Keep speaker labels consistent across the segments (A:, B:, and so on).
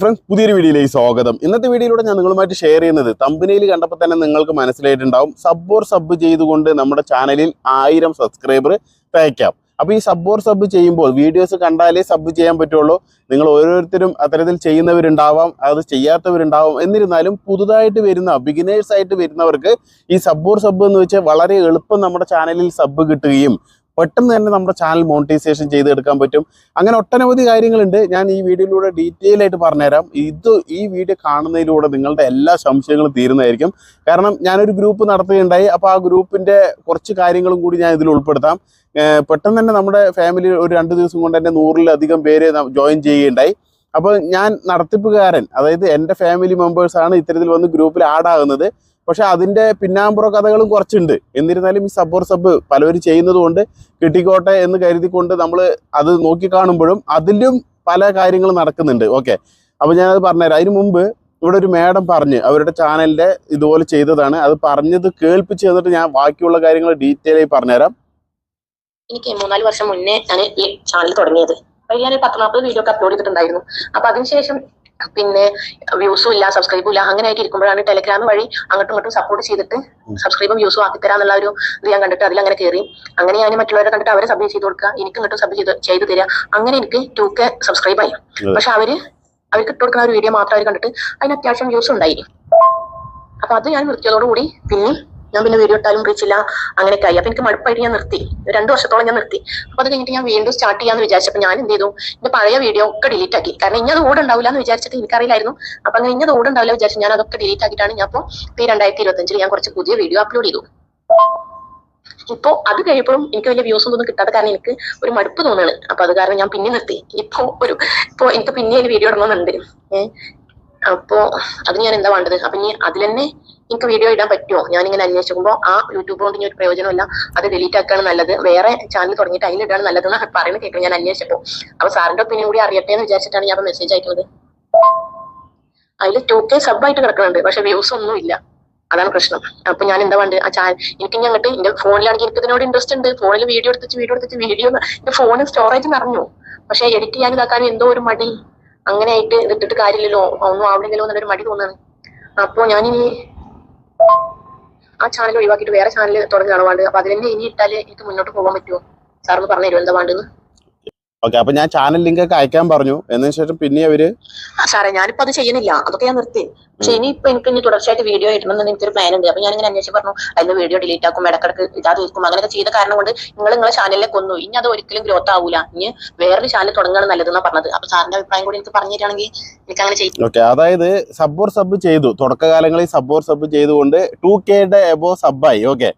A: Friends പുതിയൊരു വീഡിയോയിലേക്ക് സ്വാഗതം. ഇന്നത്തെ വീഡിയോയിലൂടെ ഞാൻ നിങ്ങളുമായിട്ട് ഷെയർ ചെയ്യുന്നത് തമ്പനയിൽ കണ്ടപ്പോൾ തന്നെ നിങ്ങൾക്ക് മനസ്സിലായിട്ടുണ്ടാവും. സബ് ഓർ സബ് ചെയ്തുകൊണ്ട് നമ്മുടെ ചാനലിൽ ആയിരം സബ്സ്ക്രൈബർ തയ്ക്കാം. അപ്പോൾ ഈ സബ് ഓർ സബ് ചെയ്യുമ്പോൾ വീഡിയോസ് കണ്ടാലേ സബ് ചെയ്യാൻ പറ്റുള്ളൂ. നിങ്ങൾ ഓരോരുത്തരും അത്തരത്തിൽ ചെയ്യുന്നവരുണ്ടാവാം അത് ചെയ്യാത്തവരുണ്ടാവാം. എന്നിരുന്നാലും പുതുതായിട്ട് വരുന്ന ബിഗിനേഴ്സ് ആയിട്ട് വരുന്നവർക്ക് ഈ സബ് ഓർ സബ് എന്ന് വെച്ചാൽ വളരെ എളുപ്പം നമ്മുടെ ചാനലിൽ സബ് കിട്ടുകയും പെട്ടെന്ന് തന്നെ നമ്മുടെ ചാനൽ മോണിറ്റൈസേഷൻ ചെയ്തെടുക്കാൻ പറ്റും. അങ്ങനെ ഒട്ടനവധി കാര്യങ്ങളുണ്ട്. ഞാൻ ഈ വീഡിയോയിലൂടെ ഡീറ്റെയിൽ ആയിട്ട് പറഞ്ഞുതരാം. ഇത് ഈ വീഡിയോ കാണുന്നതിലൂടെ നിങ്ങളുടെ എല്ലാ സംശയങ്ങളും തീരുന്നതായിരിക്കും. കാരണം ഞാനൊരു ഗ്രൂപ്പ് നടത്തുകയുണ്ടായി. അപ്പോൾ ആ ഗ്രൂപ്പിന്റെ കുറച്ച് കാര്യങ്ങളും കൂടി ഞാൻ ഇതിൽ ഉൾപ്പെടുത്താം. പെട്ടെന്ന് തന്നെ നമ്മുടെ ഫാമിലി ഒരു രണ്ട് ദിവസം കൊണ്ട് തന്നെ നൂറിലധികം പേര് ജോയിൻ ചെയ്യുകയുണ്ടായി. അപ്പോൾ ഞാൻ നടത്തിപ്പുകാരൻ അതായത് എന്റെ ഫാമിലി മെമ്പേഴ്സാണ് ഇത്തരത്തിൽ വന്ന് ഗ്രൂപ്പിൽ ആഡ് ആകുന്നത്. പക്ഷെ അതിന്റെ പിന്നാമ്പുറ കഥകളും കുറച്ചുണ്ട്. എന്നിരുന്നാലും ഈ സബ്ബോർ സബ് പലവരും ചെയ്യുന്നത് കൊണ്ട് കിട്ടിക്കോട്ടെ എന്ന് കരുതിക്കൊണ്ട് നമ്മൾ അത് നോക്കി കാണുമ്പോഴും അതിലും പല കാര്യങ്ങളും നടക്കുന്നുണ്ട്. ഓക്കെ. അപ്പോൾ ഞാനത് പറഞ്ഞുതരാം. അതിന് മുമ്പ് ഇവിടെ ഒരു മേഡം പറഞ്ഞ് അവരുടെ ചാനലിന്റെ ഇതുപോലെ ചെയ്തതാണ്. അത് പറഞ്ഞത് കേൾപ്പിച്ച് തന്നിട്ട് ഞാൻ ബാക്കിയുള്ള കാര്യങ്ങൾ ഡീറ്റെയിൽ ആയി പറഞ്ഞുതരാം.
B: എനിക്ക് മൂന്നാൽ വർഷം മുന്നേ ഞാൻ ഈ ചാനൽ തുടങ്ങിയത്. ഞാൻ പത്ത് നാൽപ്പത് വീഡിയോ ഒക്കെ അപ്ലോഡ് ചെയ്തിട്ടുണ്ടായിരുന്നു. അപ്പൊ അതിനുശേഷം പിന്നെ വ്യൂസും ഇല്ല സബ്സ്ക്രൈബും ഇല്ല അങ്ങനെ ആയിട്ട് ഇരിക്കുമ്പോഴാണ് ടെലഗ്രാം വഴി അങ്ങോട്ടും ഇങ്ങോട്ടും സപ്പോർട്ട് ചെയ്തിട്ട് സബ്സ്ക്രൈബും വ്യൂസും ആക്കി തരാന്നുള്ള ഒരു ഇത് ഞാൻ കണ്ടിട്ട് അതിലങ്ങനെ കയറി അങ്ങനെ ഞാൻ മറ്റുള്ളവരെ കണ്ടിട്ട് അവരെ സബ് ചെയ്ത് കൊടുക്കുക എനിക്ക് ഇങ്ങോട്ടും സബ് ചെയ്ത് ചെയ്ത് തരിക. അങ്ങനെ എനിക്ക് ടു കെ സബ്സ്ക്രൈബ് ആയി. പക്ഷെ അവർ അവർക്ക് ഇട്ട് കൊടുക്കുന്ന ഒരു വീഡിയോ മാത്രം അവർ കണ്ടിട്ട് അതിന് അത്യാവശ്യം വ്യൂസ് ഉണ്ടായി അപ്പൊ അത് ഞാൻ നിർത്തിയതോടുകൂടി പിന്നെ ഞാൻ പിന്നെ വീഡിയോ ഇട്ടാലും റീച്ചില്ല അങ്ങനെയൊക്കെ ആയി. അപ്പൊ എനിക്ക് മടുപ്പായിട്ട് ഞാൻ നിർത്തി. രണ്ടു വർഷത്തോളം ഞാൻ നിർത്തി. അപ്പൊ അത് കഴിഞ്ഞിട്ട് ഞാൻ വീണ്ടും സ്റ്റാർട്ട് ചെയ്യാന്ന് വിചാരിച്ചപ്പോൾ ഞാൻ എന്ത് ചെയ്തു? എന്റെ പഴയ വീഡിയോ ഒക്കെ ഡിലീറ്റ് ആക്കി. കാരണം ഇനി അത് ഓട് ഉണ്ടാവില്ല എന്ന് വിചാരിച്ചിട്ട് എനിക്കറിയില്ലായിരുന്നു. അപ്പൊ അങ്ങനെ ഇനി അത് ഓട് ഉണ്ടാവില്ല വിചാരിച്ചു ഞാൻ അതൊക്കെ ഡിലീറ്റ് ആക്കിയിട്ടാണ് ഞാൻ ഇപ്പോൾ ഈ രണ്ടായിരത്തി ഇരുപത്തഞ്ചിൽ ഞാൻ കുറച്ച് പുതിയ വീഡിയോ അപ്ലോഡ് ചെയ്തു. ഇപ്പോ അത് കഴിയുമ്പോഴും എനിക്ക് വലിയ വ്യൂസ് ഒന്നും കിട്ടാത്ത കാരണം എനിക്ക് ഒരു മടുപ്പ് തോന്നുകയാണ്. അപ്പൊ അത് കാരണം ഞാൻ പിന്നെ നിർത്തി. ഇപ്പോ ഒരു ഇപ്പോ എനിക്ക് പിന്നെ വീഡിയോ ഇടണമെന്നുണ്ട്. ഏഹ് അപ്പോ അത് ഞാൻ എന്താ വേണ്ടത്? അപ്പൊ ഇനി അതിൽ തന്നെ എനിക്ക് വീഡിയോ ഇടാൻ പറ്റുമോ ഞാൻ ഇങ്ങനെ അന്വേഷിക്കുമ്പോൾ ആ യൂട്യൂബ് കൊണ്ട് ഇനി ഒരു പ്രയോജനമില്ല അത് ഡിലീറ്റ് ആക്കാണ് നല്ലത്. വേറെ ചാനൽ തുടങ്ങിയിട്ട് അതിലിടാണ് നല്ലത് എന്ന് പറയുന്നത് കേൾക്കണം ഞാൻ അന്വേഷിച്ചപ്പോൾ അപ്പൊ സാറിന്റെ ഒപ്പീനിയൻ കൂടി അറിയട്ടെ എന്ന് വിചാരിച്ചിട്ടാണ് ഞാൻ മെസ്സേജ് അയക്കുന്നത്. അതിൽ ടു കെ സബ് ആയിട്ട് കിടക്കുന്നുണ്ട്. പക്ഷെ വ്യൂസ് ഒന്നും ഇല്ല. അതാണ് പ്രശ്നം. അപ്പൊ ഞാൻ എന്താ വേണ്ടത്? ആ ചാനൽ എനിക്ക് ഇനി അങ്ങോട്ട് എന്റെ ഫോണിലാണെങ്കിൽ എനിക്ക് ഇതിനോട് ഇൻട്രസ്റ്റ് ഉണ്ട്. ഫോണിൽ വീഡിയോ എടുത്തിട്ട് വീഡിയോ എടുത്തിട്ട് വീഡിയോ എന്റെ ഫോൺ സ്റ്റോറേജ് നിറഞ്ഞു. പക്ഷെ എഡിറ്റ് ചെയ്യാൻ ഇതാക്കാൻ എന്തോ ഒരു മടി. അങ്ങനെ ആയിട്ട് ഇതിട്ടിട്ട് കാര്യമില്ലല്ലോ. ഒന്നും ആവില്ലല്ലോ എന്നുള്ളൊരു മടി തോന്നാണ് അപ്പോ ഞാനിനി ആ ചാനൽ ഒഴിവാക്കിയിട്ട് വേറെ ചാനൽ തുടങ്ങുകയാണ് വേണ്ടത് അപ്പൊ അതിൽ തന്നെ ഇനി ഇട്ടാൽ എനിക്ക് മുന്നോട്ട് പോകാൻ പറ്റുമോ സാറിന് പറഞ്ഞു തരുമോ എന്താ വേണ്ടെന്ന്?
A: ഓക്കെ അപ്പൊ ഞാൻ ചാനൽ ലിങ്ക് ഒക്കെ അയക്കാൻ പറഞ്ഞു. എന്നതിന് ശേഷം പിന്നെ അവർ
B: സാറേ ഞാനിപ്പോ അത് ചെയ്യുന്നില്ല. അതൊക്കെ ഞാൻ നിർത്തി. പക്ഷെ ഇനിയിപ്പോ എനിക്ക് ഇനി തുടർച്ചയായിട്ട് വീഡിയോ ഇടണമെന്ന് എനിക്കൊരു പ്ലാൻ ഉണ്ട്. അപ്പൊ ഞാൻ ഇങ്ങനെ അന്വേഷിച്ച് പറഞ്ഞു അതിന് വീഡിയോ ഡിലീറ്റ് ആക്കും ഇടക്കിടക്ക് ഇതാത് വെക്കും അങ്ങനെയൊക്കെ ചെയ്ത കാരണം കൊണ്ട് നിങ്ങൾ നിങ്ങളെ ചാനലിലെ കൊന്നു. ഇനി അത് ഒരിക്കലും ഗ്രോത്ത് ആവൂല. ഇനി വേറൊരു ചാനൽ തുടങ്ങുകയാണ് നല്ലതെന്നാണ് പറഞ്ഞത്. അപ്പൊ സാറിന്റെ അഭിപ്രായം കൂടി എനിക്ക് പറഞ്ഞു തരികയാണെങ്കിൽ എനിക്ക് അങ്ങനെ ചെയ്യും.
A: ഓക്കെ അതായത് സബ്ബോർ സബ് ചെയ്തു. തുടക്കകാലങ്ങളിൽ സബ് ഓർ സബ് ചെയ്തുകൊണ്ട് ടു കെയുടെ എബോ സബായി ഓക്കെ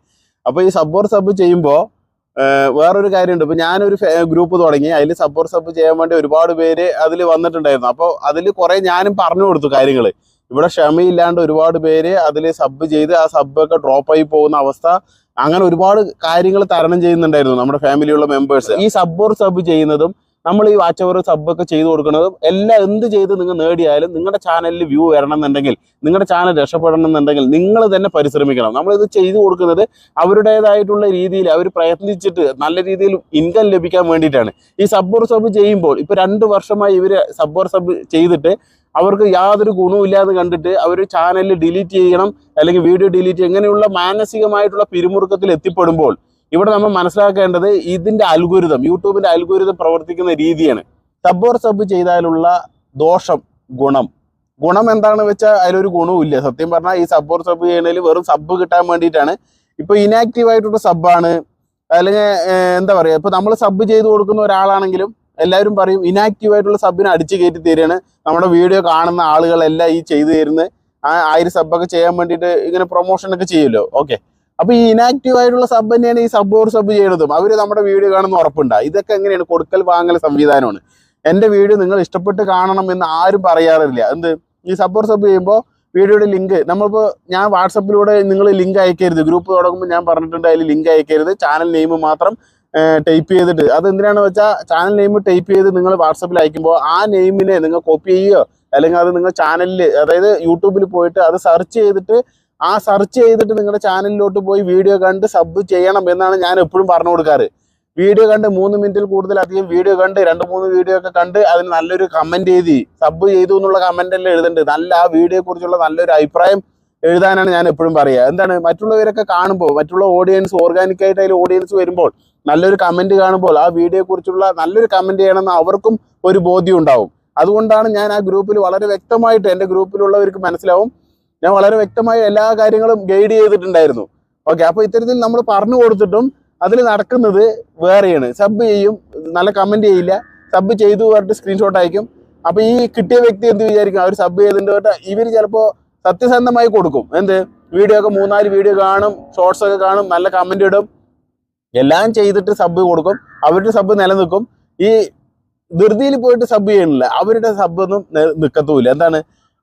A: അപ്പൊ ഈ സബ്ബോർ സബ് ചെയ്യുമ്പോൾ വേറൊരു കാര്യമുണ്ട്. ഇപ്പൊ ഞാനൊരു ഗ്രൂപ്പ് തുടങ്ങി. അതിൽ സപ്പോർട്ട് സപ്പ് ചെയ്യാൻ വേണ്ടി ഒരുപാട് പേര് അതിൽ വന്നിട്ടുണ്ടായിരുന്നു. അപ്പോൾ അതിൽ കുറെ ഞാനും പറഞ്ഞു കൊടുത്തു കാര്യങ്ങൾ ഇവിടെ ക്ഷമയില്ലാണ്ട് ഒരുപാട് പേര് അതിൽ സബ് ചെയ്ത് ആ സബ്ബൊക്കെ ഡ്രോപ്പ് ആയി പോകുന്ന അവസ്ഥ അങ്ങനെ ഒരുപാട് കാര്യങ്ങൾ തരണം ചെയ്യുന്നുണ്ടായിരുന്നു നമ്മുടെ ഫാമിലിയുള്ള മെമ്പേഴ്സ് ഈ സബ്ബോർ സബ് ചെയ്യുന്നതും നമ്മൾ ഈ വാച്ച് ഓവർ സബ് ഒക്കെ ചെയ്തു കൊടുക്കുന്നത് എല്ലാം എന്ത് ചെയ്ത് നിങ്ങൾ നേടിയാലും നിങ്ങളുടെ ചാനലിൽ വ്യൂ വരണം എന്നുണ്ടെങ്കിൽ നിങ്ങളുടെ ചാനൽ രക്ഷപ്പെടണം എന്നുണ്ടെങ്കിൽ നിങ്ങൾ തന്നെ പരിശ്രമിക്കണം. നമ്മളിത് ചെയ്തു കൊടുക്കുന്നത് അവരുടേതായിട്ടുള്ള രീതിയിൽ അവർ പ്രയത്നിച്ചിട്ട് നല്ല രീതിയിൽ ഇൻകം ലഭിക്കാൻ വേണ്ടിയിട്ടാണ്. ഈ സബ് ഓർ സബ് ചെയ്യുമ്പോൾ ഇപ്പോൾ രണ്ട് വർഷമായി ഇവർ ഓർ സബ് ചെയ്തിട്ട് അവർക്ക് യാതൊരു ഗുണവും ഇല്ലാന്ന് കണ്ടിട്ട് അവർ ചാനൽ ഡിലീറ്റ് ചെയ്യണം അല്ലെങ്കിൽ വീഡിയോ ഡിലീറ്റ് ചെയ്യണം ഇങ്ങനെയുള്ള മാനസികമായിട്ടുള്ള പിരിമുറുക്കത്തിൽ എത്തിപ്പെടുമ്പോൾ ഇവിടെ നമ്മൾ മനസ്സിലാക്കേണ്ടത് ഇതിന്റെ അൽഗുരുതം യൂട്യൂബിന്റെ അൽഗുരുതം പ്രവർത്തിക്കുന്ന രീതിയാണ്. സബ് ഓർ സബ് ചെയ്താലുള്ള ദോഷം ഗുണം. ഗുണം എന്താണെന്ന് വെച്ചാൽ അതിലൊരു ഗുണവും ഇല്ല സത്യം പറഞ്ഞാൽ ഈ സബ് ഓർ സബ് ചെയ്യണതിൽ വെറും സബ് കിട്ടാൻ വേണ്ടിയിട്ടാണ്. ഇപ്പൊ ഇനാക്റ്റീവ് ആയിട്ടുള്ള സബ്ബാണ് അല്ലെങ്കിൽ എന്താ പറയുക ഇപ്പൊ നമ്മൾ സബ് ചെയ്ത് കൊടുക്കുന്ന ഒരാളാണെങ്കിലും എല്ലാവരും പറയും ഇനാക്റ്റീവ് ആയിട്ടുള്ള സബിനെ അടിച്ചു കയറ്റി തരികയാണ്. നമ്മുടെ വീഡിയോ കാണുന്ന ആളുകളെല്ലാം ഈ ചെയ്തു തരുന്നത്. ആ ആയിരം സബ്ബൊക്കെ ചെയ്യാൻ വേണ്ടിയിട്ട് ഇങ്ങനെ പ്രൊമോഷൻ ഒക്കെ ചെയ്യുമല്ലോ. ഓക്കെ അപ്പൊ ഈ ഇനാക്റ്റീവ് ആയിട്ടുള്ള സബ് തന്നെയാണ് ഈ സബ് ഓർ സബ് ചെയ്യുന്നതും. അവർ നമ്മുടെ വീഡിയോ കാണുന്ന ഉറപ്പുണ്ടാ. ഇതൊക്കെ എങ്ങനെയാണ്? കൊടുക്കൽ വാങ്ങൽ സംവിധാനമാണ്. എന്റെ വീഡിയോ നിങ്ങൾ ഇഷ്ടപ്പെട്ട് കാണണം എന്ന് ആരും പറയാറില്ല. എന്ത്? ഈ സബ് ഓർ സബ് ചെയ്യുമ്പോൾ വീഡിയോയുടെ ലിങ്ക് നമ്മളിപ്പോൾ ഞാൻ വാട്സപ്പിലൂടെ നിങ്ങൾ ലിങ്ക് അയക്കരുത്. ഗ്രൂപ്പ് തുടങ്ങുമ്പോൾ ഞാൻ പറഞ്ഞിട്ടുണ്ട് അതിൽ ലിങ്ക് അയക്കരുത്. ചാനൽ നെയിം മാത്രം ടൈപ്പ് ചെയ്തിട്ട്. അത് എന്തിനാണെന്ന് വെച്ചാൽ ചാനൽ നെയിം ടൈപ്പ് ചെയ്ത് നിങ്ങൾ വാട്സപ്പിൽ അയക്കുമ്പോൾ ആ നെയിമിനെ നിങ്ങൾ കോപ്പി ചെയ്യുകയോ അല്ലെങ്കിൽ അത് നിങ്ങൾ ചാനലിൽ അതായത് യൂട്യൂബിൽ പോയിട്ട് അത് സെർച്ച് ചെയ്തിട്ട് ആ സെർച്ച് ചെയ്തിട്ട് നിങ്ങളുടെ ചാനലിലോട്ട് പോയി വീഡിയോ കണ്ട് സബ് ചെയ്യണം എന്നാണ് ഞാൻ എപ്പോഴും പറഞ്ഞു കൊടുക്കാറ്. വീഡിയോ കണ്ട് മൂന്ന് മിനിറ്റിൽ കൂടുതൽ അധികം വീഡിയോ കണ്ട് രണ്ട് മൂന്ന് വീഡിയോ ഒക്കെ കണ്ട് അതിന് നല്ലൊരു കമന്റ് എഴുതി സബ് ചെയ്തു എന്നുള്ള കമന്റ് എല്ലാം എഴുതുന്നുണ്ട് നല്ല ആ വീഡിയോയെ കുറിച്ചുള്ള നല്ലൊരു അഭിപ്രായം എഴുതാനാണ് ഞാൻ എപ്പോഴും പറയുക എന്താണ് മറ്റുള്ളവരൊക്കെ കാണുമ്പോൾ മറ്റുള്ള ഓഡിയൻസ് ഓർഗാനിക്കായിട്ട് അതിൽ ഓഡിയൻസ് വരുമ്പോൾ നല്ലൊരു കമന്റ് കാണുമ്പോൾ ആ വീഡിയോയെ കുറിച്ചുള്ള നല്ലൊരു കമന്റ് ചെയ്യണമെന്ന് അവർക്കും ഒരു ബോധ്യം ഉണ്ടാവും. അതുകൊണ്ടാണ് ഞാൻ ആ ഗ്രൂപ്പിൽ വളരെ വ്യക്തമായിട്ട് എന്റെ ഗ്രൂപ്പിലുള്ളവർക്ക് മനസ്സിലാവും. ഞാൻ വളരെ വ്യക്തമായി എല്ലാ കാര്യങ്ങളും ഗൈഡ് ചെയ്തിട്ടുണ്ടായിരുന്നു. ഓക്കെ അപ്പോൾ ഇത്തരത്തിൽ നമ്മൾ പറഞ്ഞു കൊടുത്തിട്ടും അതിൽ നടക്കുന്നത് വേറെയാണ്. സബ് ചെയ്യും നല്ല കമന്റ് ചെയ്യില്ല. സബ് ചെയ്തു പറഞ്ഞിട്ട് സ്ക്രീൻഷോട്ട് അയക്കും. അപ്പോൾ ഈ കിട്ടിയ വ്യക്തി എന്ത് വിചാരിക്കും? അവർ സബ് ചെയ്തിട്ട് ഇവർ ചിലപ്പോ സത്യസന്ധമായി കൊടുക്കും. എന്ത്? വീഡിയോ ഒക്കെ മൂന്നാൽ വീഡിയോ കാണും ഷോർട്സ് ഒക്കെ കാണും നല്ല കമന്റ് ഇടും. എല്ലാം ചെയ്തിട്ട് സബ് കൊടുക്കും. അവരുടെ സബ് നിലനിൽക്കും. ഈ ധൃതിയിൽ പോയിട്ട് സബ് ചെയ്യണില്ല അവരുടെ സബ് ഒന്നും നിൽക്കത്തുമില്ല എന്താണ്?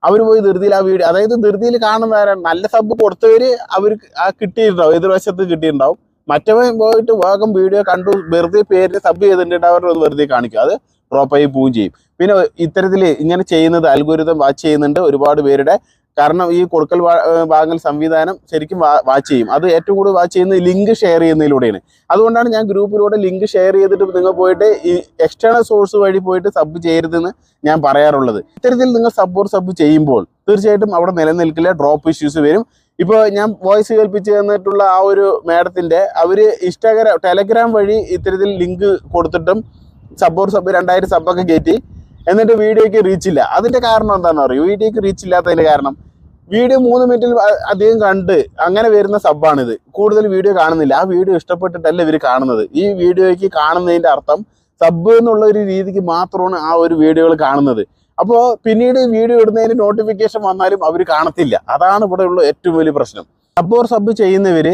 A: അവർ പോയി ധൃതിയിൽ ആ വീഡിയോ അതായത് ധൃതിയിൽ കാണുന്ന ആരാണ് നല്ല സബ് കൊടുത്തവര് അവർക്ക് ആ കിട്ടിയിട്ടുണ്ടാവും എതിർവശത്ത് കിട്ടിയിട്ടുണ്ടാവും. മറ്റവൻ പോയിട്ട് വേഗം വീഡിയോ കണ്ടു വെറുതെ പേര് സബ് ചെയ്തിട്ടുണ്ട് അവർ വെറുതെ കാണിക്കും. അത് ഡ്രോപ്പ് ആയി ചെയ്യും. പിന്നെ ഇത്തരത്തിൽ ഇങ്ങനെ ചെയ്യുന്നത് അൽഗുരുതം വാച്ച് ചെയ്യുന്നുണ്ട് ഒരുപാട് പേരുടെ കാരണം ഈ കൊടുക്കൽ വാങ്ങൽ സംവിധാനം ശരിക്കും വാച്ച് ചെയ്യും. അത് ഏറ്റവും കൂടുതൽ വാച്ച് ചെയ്യുന്നത് ലിങ്ക് ഷെയർ ചെയ്യുന്നതിലൂടെയാണ്. അതുകൊണ്ടാണ് ഞാൻ ഗ്രൂപ്പിലൂടെ ലിങ്ക് ഷെയർ ചെയ്തിട്ട് നിങ്ങൾ പോയിട്ട് ഈ എക്സ്റ്റേണൽ സോഴ്സ് വഴി പോയിട്ട് സബ് ചെയ്യരുതെന്ന് ഞാൻ പറയാറുള്ളത്. ഇത്തരത്തിൽ നിങ്ങൾ ഓർ സബ് ചെയ്യുമ്പോൾ തീർച്ചയായിട്ടും അവിടെ നിലനിൽക്കില്ല ഡ്രോപ്പ് ഇഷ്യൂസ് വരും. ഇപ്പോൾ ഞാൻ വോയിസ് കേൾപ്പിച്ച് തന്നിട്ടുള്ള ആ ഒരു മാഡത്തിന്റെ അവർ ഇൻസ്റ്റാഗ്രാം ടെലഗ്രാം വഴി ഇത്തരത്തിൽ ലിങ്ക് കൊടുത്തിട്ടും ഓർ സബ് രണ്ടായിരം സബ്ബൊക്കെ കയറ്റി എന്നിട്ട് വീഡിയോയ്ക്ക് റീച്ചില്ല അതിന്റെ കാരണം എന്താണെന്ന് അറിയോ? വീഡിയോയ്ക്ക് റീച്ച് ഇല്ലാത്തതിന്റെ കാരണം വീഡിയോ മൂന്ന് മിനിറ്റിൽ അധികം കണ്ട് അങ്ങനെ വരുന്ന സബ്ബാണിത്. കൂടുതൽ വീഡിയോ കാണുന്നില്ല. ആ വീഡിയോ ഇഷ്ടപ്പെട്ടിട്ടല്ല ഇവർ കാണുന്നത്. ഈ വീഡിയോയ്ക്ക് കാണുന്നതിന്റെ അർത്ഥം സബ് എന്നുള്ള ഒരു രീതിക്ക് മാത്രമാണ് ആ ഒരു വീഡിയോകൾ കാണുന്നത്. അപ്പോൾ പിന്നീട് വീഡിയോ ഇടുന്നതിന് നോട്ടിഫിക്കേഷൻ വന്നാലും അവർ കാണത്തില്ല. അതാണ് ഇവിടെ ഉള്ള ഏറ്റവും വലിയ പ്രശ്നം. സബ് ഓർ സബ് ചെയ്യുന്നവർ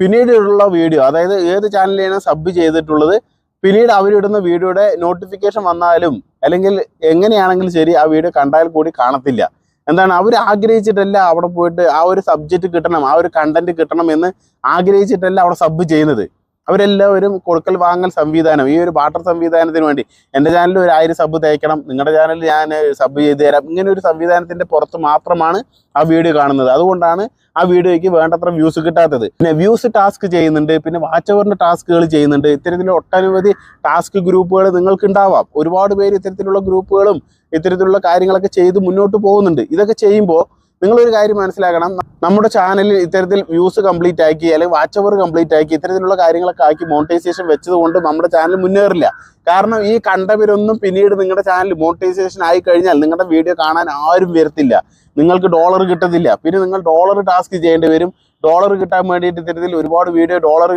A: പിന്നീടുള്ള വീഡിയോ അതായത് ഏത് ചാനലിലാണ് സബ് ചെയ്തിട്ടുള്ളത് പിന്നീട് അവരിടുന്ന വീഡിയോയുടെ നോട്ടിഫിക്കേഷൻ വന്നാലും അല്ലെങ്കിൽ എങ്ങനെയാണെങ്കിലും ശരി ആ വീഡിയോ കണ്ടാൽ കൂടി കാണത്തില്ല. എന്താണ് അവർ ആഗ്രഹിച്ചിട്ടല്ല അവിടെ പോയിട്ട് ആ ഒരു സബ്ജക്റ്റ് കിട്ടണം ആ ഒരു കണ്ടന്റ് കിട്ടണം എന്ന് ആഗ്രഹിച്ചിട്ടല്ല അവിടെ സബ് ചെയ്യുന്നത്. അവരെല്ലാവരും കൊടുക്കൽ വാങ്ങൽ സംവിധാനം ഈ ഒരു ബാട്ടർ സംവിധാനത്തിന് വേണ്ടി എന്റെ ചാനലിൽ ഒരു ആയിരം സബ് തയ്ക്കണം നിങ്ങളുടെ ചാനലിൽ ഞാൻ സബ് ചെയ്ത് തരാം. ഇങ്ങനെ ഒരു സംവിധാനത്തിന്റെ പുറത്ത് മാത്രമാണ് ആ വീഡിയോ കാണുന്നത്. അതുകൊണ്ടാണ് ആ വീഡിയോയ്ക്ക് വേണ്ടത്ര വ്യൂസ് കിട്ടാത്തത്. പിന്നെ വ്യൂസ് ടാസ്ക് ചെയ്യുന്നുണ്ട് പിന്നെ വാച്ച് ഓവറിന്റെ ടാസ്കുകൾ ചെയ്യുന്നുണ്ട്. ഇത്തരത്തിലുള്ള ഒട്ടനവധി ടാസ്ക് ഗ്രൂപ്പുകൾ നിങ്ങൾക്ക് ഉണ്ടാവാം ഒരുപാട് പേര് ഇത്തരത്തിലുള്ള ഗ്രൂപ്പുകളും ഇത്തരത്തിലുള്ള കാര്യങ്ങളൊക്കെ ചെയ്ത് മുന്നോട്ട് പോകുന്നുണ്ട്. ഇതൊക്കെ ചെയ്യുമ്പോൾ നിങ്ങളൊരു കാര്യം മനസ്സിലാക്കണം. നമ്മുടെ ചാനലിൽ ഇത്തരത്തിൽ വ്യൂസ് കംപ്ലീറ്റ് ആക്കി അല്ലെങ്കിൽ വാച്ച് കംപ്ലീറ്റ് ആക്കി ഇത്തരത്തിലുള്ള കാര്യങ്ങളൊക്കെ ആക്കി മോണിറ്റൈസേഷൻ വെച്ചതുകൊണ്ട് നമ്മുടെ ചാനൽ മുന്നേറില്ല. കാരണം ഈ കണ്ടവരൊന്നും പിന്നീട് നിങ്ങളുടെ ചാനൽ മോണിറ്റൈസേഷൻ ആയി കഴിഞ്ഞാൽ നിങ്ങളുടെ വീഡിയോ കാണാൻ ആരും വരത്തില്ല. നിങ്ങൾക്ക് ഡോളർ കിട്ടത്തില്ല. പിന്നെ നിങ്ങൾ ഡോളർ ടാസ്ക് ചെയ്യേണ്ടി വരും. ഡോളർ കിട്ടാൻ വേണ്ടിയിട്ട് ഇത്തരത്തിൽ ഒരുപാട് വീഡിയോ ഡോളർ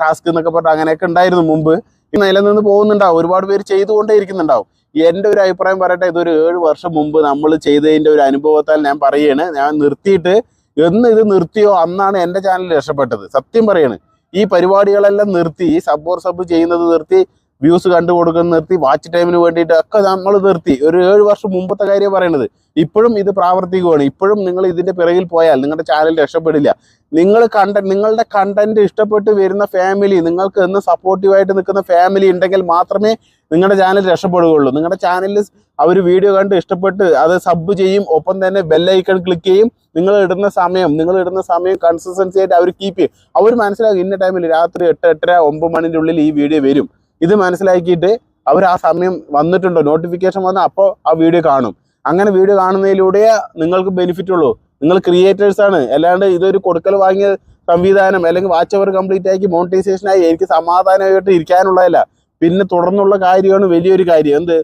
A: ടാസ്ക് എന്നൊക്കെ പറഞ്ഞിട്ട് അങ്ങനെയൊക്കെ ഉണ്ടായിരുന്നു മുമ്പ്. നിലനിന്ന് പോകുന്നുണ്ടാവും. ഒരുപാട് പേര് ചെയ്തുകൊണ്ടേ ഇരിക്കുന്നുണ്ടാവും എന്റെ ഒരു അഭിപ്രായം പറയട്ടെ ഇതൊരു ഏഴ് വർഷം മുമ്പ് നമ്മൾ ചെയ്തതിന്റെ ഒരു അനുഭവത്താൽ ഞാൻ പറയുകയാണ് ഞാൻ നിർത്തിയിട്ട് എന്ന് ഇത് നിർത്തിയോ അന്നാണ് എന്റെ ചാനൽ രക്ഷപ്പെട്ടത്. സത്യം പറയാണ്. ഈ പരിപാടികളെല്ലാം നിർത്തി ഈ സബ് സബ് ചെയ്യുന്നത് നിർത്തി വ്യൂസ് കണ്ടു കൊടുക്കുന്നത് നിർത്തി വാച്ച് ടൈമിന് വേണ്ടിയിട്ട് ഒക്കെ നമ്മൾ നിർത്തി. ഒരു ഏഴ് വർഷം മുമ്പത്തെ കാര്യം പറയണത്. ഇപ്പോഴും ഇത് പ്രാവർത്തികമാണ്. ഇപ്പോഴും നിങ്ങൾ ഇതിന്റെ പിറകിൽ പോയാൽ നിങ്ങളുടെ ചാനൽ രക്ഷപ്പെടില്ല. നിങ്ങൾ കണ്ട നിങ്ങളുടെ കണ്ടന്റ് ഇഷ്ടപ്പെട്ട് വരുന്ന ഫാമിലി നിങ്ങൾക്ക് എന്ന് സപ്പോർട്ടീവായിട്ട് നിൽക്കുന്ന ഫാമിലി ഉണ്ടെങ്കിൽ മാത്രമേ നിങ്ങളുടെ ചാനൽ രക്ഷപ്പെടുകയുള്ളൂ. നിങ്ങളുടെ ചാനലിൽ അവർ വീഡിയോ കണ്ട് ഇഷ്ടപ്പെട്ട് അത് സബ് ചെയ്യും ഒപ്പം തന്നെ ബെല്ലൈക്കൺ ക്ലിക്ക് ചെയ്യും. നിങ്ങൾ ഇടുന്ന സമയം നിങ്ങൾ ഇടുന്ന സമയം കൺസിസ്റ്റൻസി ആയിട്ട് അവർ കീപ്പ് ചെയ്യും. അവർ മനസ്സിലാക്കും ഇന്ന ടൈമിൽ രാത്രി എട്ട് എട്ടര ഒമ്പത് മണിന്റെ ഉള്ളിൽ ഈ വീഡിയോ വരും. ഇത് മനസ്സിലാക്കിയിട്ട് അവർ ആ സമയം വന്നിട്ടുണ്ടോ? നോട്ടിഫിക്കേഷൻ വന്നാൽ അപ്പോൾ ആ വീഡിയോ കാണും. അങ്ങനെ വീഡിയോ കാണുന്നതിലൂടെ നിങ്ങൾക്ക് ബെനിഫിറ്റ് ഉള്ളൂ. നിങ്ങൾ ക്രിയേറ്റേഴ്സ് ആണ്. അല്ലാണ്ട് ഇതൊരു കൊടുക്കൽ വാങ്ങിയ സംവിധാനം അല്ലെങ്കിൽ വാച്ച് അവർ കംപ്ലീറ്റ് ആക്കി മോണിറ്റൈസേഷനായി എനിക്ക് സമാധാനമായിട്ട് ഇരിക്കാനുള്ളതല്ല. പിന്നെ തുടർന്നുള്ള കാര്യമാണ് വലിയൊരു കാര്യം. എന്ത്?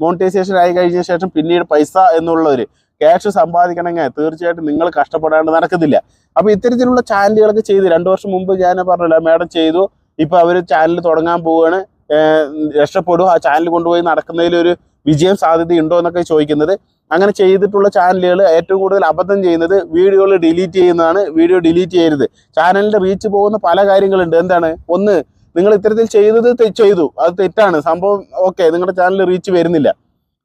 A: മോണിറ്റൈസേഷൻ ആയി കഴിഞ്ഞ ശേഷം പിന്നീട് പൈസ എന്നുള്ളൊരു ക്യാഷ് സമ്പാദിക്കണമെങ്കിൽ തീർച്ചയായിട്ടും നിങ്ങൾ കഷ്ടപ്പെടാണ്ട് നടക്കത്തില്ല. അപ്പൊ ഇത്തരത്തിലുള്ള ചാനലുകളൊക്കെ ചെയ്ത് രണ്ടു വർഷം മുമ്പ് ഞാൻ പറഞ്ഞില്ല മാഡം ചെയ്തു. ഇപ്പൊ അവർ ചാനൽ തുടങ്ങാൻ പോവുകയാണ് രക്ഷപ്പെടും. ആ ചാനൽ കൊണ്ടുപോയി നടക്കുന്നതിൽ ഒരു വിജയം സാധ്യതയുണ്ടോ എന്നൊക്കെ ചോദിക്കുന്നത്. അങ്ങനെ ചെയ്തിട്ടുള്ള ചാനലുകൾ ഏറ്റവും കൂടുതൽ അബദ്ധം ചെയ്യുന്നത് വീഡിയോകൾ ഡിലീറ്റ് ചെയ്യുന്നതാണ്. വീഡിയോ ഡിലീറ്റ് ചെയ്യരുത്. ചാനലിന്റെ റീച്ച് പോകുന്ന പല കാര്യങ്ങളുണ്ട്. എന്താണ്? ഒന്ന് നിങ്ങൾ ഇത്തരത്തിൽ ചെയ്തത് ചെയ്തു. അത് തെറ്റാണ്. സംഭവം ഓക്കെ നിങ്ങളുടെ ചാനൽ റീച്ച് വരുന്നില്ല.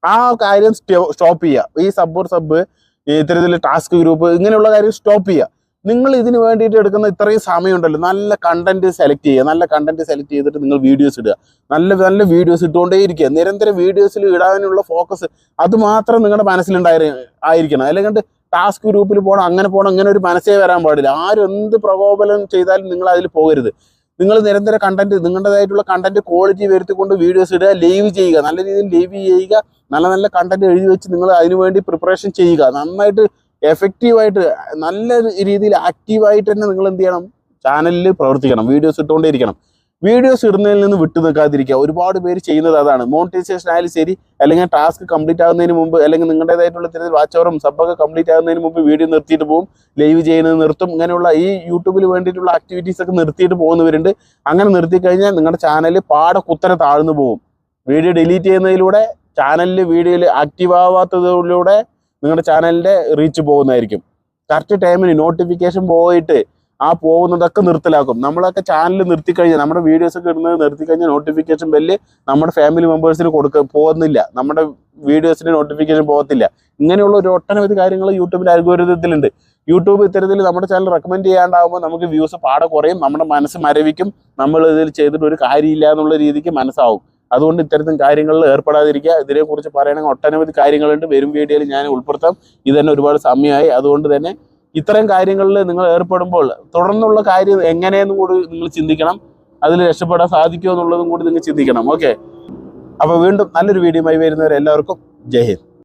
A: ആ കാര്യം സ്റ്റോപ്പ് ചെയ്യുക ഈ സബ് സബ് ഇത്തരത്തിൽ ടാസ്ക് ഗ്രൂപ്പ് ഇങ്ങനെയുള്ള കാര്യം സ്റ്റോപ്പ് ചെയ്യുക നിങ്ങൾ ഇതിന് വേണ്ടിയിട്ട് എടുക്കുന്ന ഇത്രയും സമയമുണ്ടല്ലോ. നല്ല കണ്ടന്റ് സെലക്ട് ചെയ്യുക. നല്ല കണ്ടന്റ് സെലക്ട് ചെയ്തിട്ട് നിങ്ങൾ വീഡിയോസ് ഇടുക. നല്ല നല്ല വീഡിയോസ് ഇട്ടുകൊണ്ടേ ഇരിക്കുക നിരന്തരം വീഡിയോസിൽ ഇടാനുള്ള ഫോക്കസ് അത് മാത്രം നിങ്ങളുടെ മനസ്സിലുണ്ടായി ആയിരിക്കണം. അല്ലെങ്കിൽ ടാസ്ക് ഗ്രൂപ്പിൽ പോകണം അങ്ങനെ പോകണം അങ്ങനെ ഒരു മനസ്സേ വരാൻ പാടില്ല. ആരും എന്ത് പ്രകോപനം ചെയ്താലും നിങ്ങൾ അതിൽ പോകരുത്. നിങ്ങൾ നിരന്തര കണ്ടന്റ് നിങ്ങളുടേതായിട്ടുള്ള കണ്ടന്റ് ക്വാളിറ്റി വരുത്തിക്കൊണ്ട് വീഡിയോസ് ഇടുക ലൈവ് ചെയ്യുക. നല്ല രീതിയിൽ ലൈവ് ചെയ്യുക നല്ല നല്ല കണ്ടന്റ് എഴുതി വെച്ച് നിങ്ങൾ അതിനുവേണ്ടി പ്രിപ്പറേഷൻ ചെയ്യുക. നന്നായിട്ട് എഫക്റ്റീവായിട്ട് നല്ല രീതിയിൽ ആക്റ്റീവായിട്ട് തന്നെ നിങ്ങൾ എന്ത് ചെയ്യണം? ചാനലിൽ പ്രവർത്തിക്കണം വീഡിയോസ് ഇട്ടുകൊണ്ടേയിരിക്കണം. വീഡിയോസ് ഇടുന്നതിൽ നിന്ന് വിട്ടു നിൽക്കാതിരിക്കുക ഒരുപാട് പേര് ചെയ്യുന്നത് അതാണ്. മോണിറ്റൈസേഷൻ ആയാലും ശരി അല്ലെങ്കിൽ ടാസ്ക് കംപ്ലീറ്റ് ആകുന്നതിന് മുമ്പ് അല്ലെങ്കിൽ നിങ്ങളുടേതായിട്ടുള്ള തരത്തിൽ വാച്ച് അവറും സബ്ബൊക്കെ കംപ്ലീറ്റ് ആകുന്നതിന് മുമ്പ് വീഡിയോ നിർത്തിയിട്ട് പോകും. ലൈവ് ചെയ്യുന്നത് നിർത്തും. ഇങ്ങനെയുള്ള ഈ യൂട്യൂബിൽ വേണ്ടിയിട്ടുള്ള ആക്ടിവിറ്റീസ് ഒക്കെ നിർത്തിയിട്ട് പോകുന്നവരുണ്ട്. അങ്ങനെ നിർത്തി കഴിഞ്ഞാൽ നിങ്ങളുടെ ചാനൽ പാടെ കുത്തനെ താഴ്ന്നു പോകും. വീഡിയോ ഡിലീറ്റ് ചെയ്യുന്നതിലൂടെ ചാനലിൽ വീഡിയോയിൽ ആക്റ്റീവ് ആവാത്തതിലൂടെ നിങ്ങളുടെ ചാനലിന്റെ റീച്ച് പോകുന്നതായിരിക്കും. കറക്റ്റ് ടൈമിന് നോട്ടിഫിക്കേഷൻ പോയിട്ട് ആ പോകുന്നതൊക്കെ നിർത്തലാക്കും. നമ്മളൊക്കെ ചാനൽ നിർത്തിക്കഴിഞ്ഞാൽ നമ്മുടെ വീഡിയോസ് ഒക്കെ ഇടുന്നത് നിർത്തിക്കഴിഞ്ഞാൽ നോട്ടിഫിക്കേഷൻ ബെല്ല് നമ്മുടെ ഫാമിലി മെമ്പേഴ്സിന് കൊടുക്ക പോകുന്നില്ല. നമ്മുടെ വീഡിയോസിന് നോട്ടിഫിക്കേഷൻ പോകത്തില്ല. ഇങ്ങനെയുള്ള ഒരു ഒട്ടനവധി കാര്യങ്ങൾ യൂട്യൂബിന്റെ അൽഗോരിതത്തിലുണ്ട് യൂട്യൂബ് ഇത്തരത്തിൽ നമ്മുടെ ചാനൽ റെക്കമെൻഡ് ചെയ്യാണ്ടാവുമ്പോൾ നമുക്ക് വ്യൂസ് പാടെ കുറയും നമ്മുടെ മനസ്സ് മരവിക്കും നമ്മൾ ഇതിൽ ചെയ്തിട്ട് ഒരു കാര്യമില്ല എന്നുള്ള രീതിക്ക് മനസ്സാവും. അതുകൊണ്ട് ഇത്തരത്തിൽ കാര്യങ്ങളിൽ ഏർപ്പെടാതിരിക്കുക. ഇതിനെക്കുറിച്ച് പറയണമെങ്കിൽ ഒട്ടനവധി കാര്യങ്ങളുണ്ട്. വരും വീഡിയോയിൽ ഞാൻ ഉൾപ്പെടുത്താം. ഇത് തന്നെ ഒരുപാട് സമയമായി അതുകൊണ്ട് തന്നെ ഇത്തരം കാര്യങ്ങളിൽ നിങ്ങൾ ഏർപ്പെടുമ്പോൾ തുടർന്നുള്ള കാര്യം എങ്ങനെയെന്നും കൂടി നിങ്ങൾ ചിന്തിക്കണം. അതിൽ രക്ഷപ്പെടാൻ സാധിക്കുമോ എന്നുള്ളതും കൂടി നിങ്ങൾ ചിന്തിക്കണം. ഓക്കെ. അപ്പോൾ വീണ്ടും നല്ലൊരു വീഡിയോയുമായി വരുന്നവരെ എല്ലാവർക്കും ജയ് ഹിന്ദ്.